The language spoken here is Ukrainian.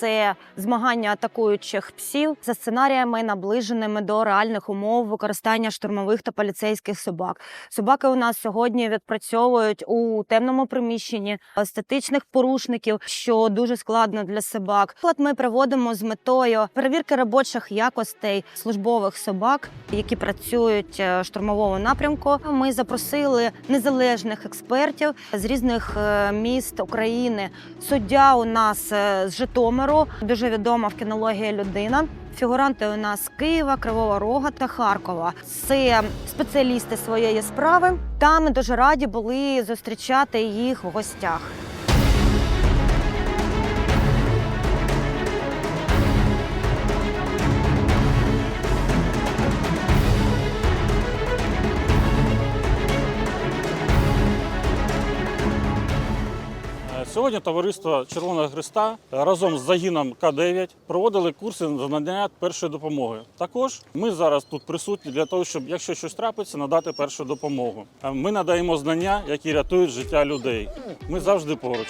це змагання атакуючих псів за сценаріями, наближеними до реальних умов використання штурмових та поліцейських собак. Собаки у нас сьогодні відпрацьовують у темному приміщенні статичних порушників, що дуже складно для собак. От ми проводимо з метою перевірки робочих якостей службових собак, які працюють е, в штурмовому напрямку. Ми запросили незалежних експертів з різних е, міст України. Суддя у нас е, з Житомиру, дуже відома в кінології людина. Фігуранти у нас Києва, Кривого Рога та Харкова. Це спеціалісти своєї справи. Та ми дуже раді були зустрічати їх в гостях. Сьогодні товариство Червоного Христа разом з загіном К9 проводили курси з надання першої допомоги. Також ми зараз тут присутні для того, щоб якщо щось трапиться, надати першу допомогу. А Ми надаємо знання, які рятують життя людей. Ми завжди поруч.